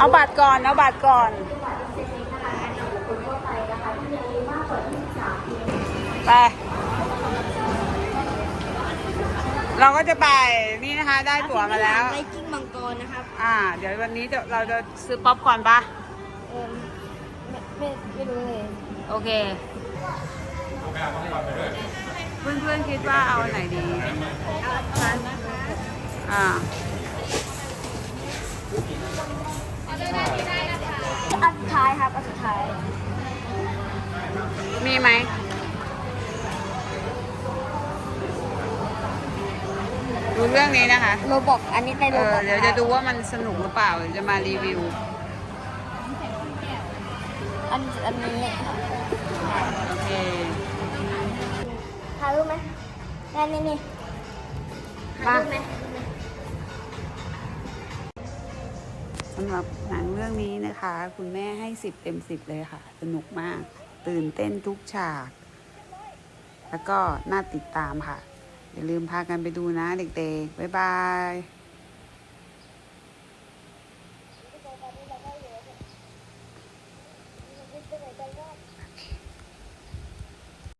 เอาบัตรก่อน เอาบัตรก่อน ไป เราก็จะไปนี่นะคะ ได้ตั๋วมาแล้วไวกิ้งมังกรนะครับอ่า เดี๋ยววันนี้จะเราจะซื้อป๊อปคอร์นปะเออไม่ไม่ไม่รู้เลย โอเค เพื่อนๆคิดว่าเอาอันไหนดีเอาอันนั้นนะคะอ่าอันสุดท้ายครับอันสุดท้าย มีไหม ดูเรื่องนี้นะคะ โรบอกอันนี้ในเอโรอบอกเดี๋ยวจะดูว่ามันสนุกหรือเปล่าเดี๋ยวจะมารีวิว อันอันนี้โอเคถ่ายรูปไหมนี่นี่นี่มาถ่ายรูปไหม สำหรับหนังเรื่องนี้นะคะ คุณแม่ให้สิบเต็มสิบเลยค่ะ สนุกมาก ตื่นเต้นทุกฉาก แล้วก็น่าติดตามค่ะ อย่าลืมพากันไปดูนะเด็กๆ บ๊ายบาย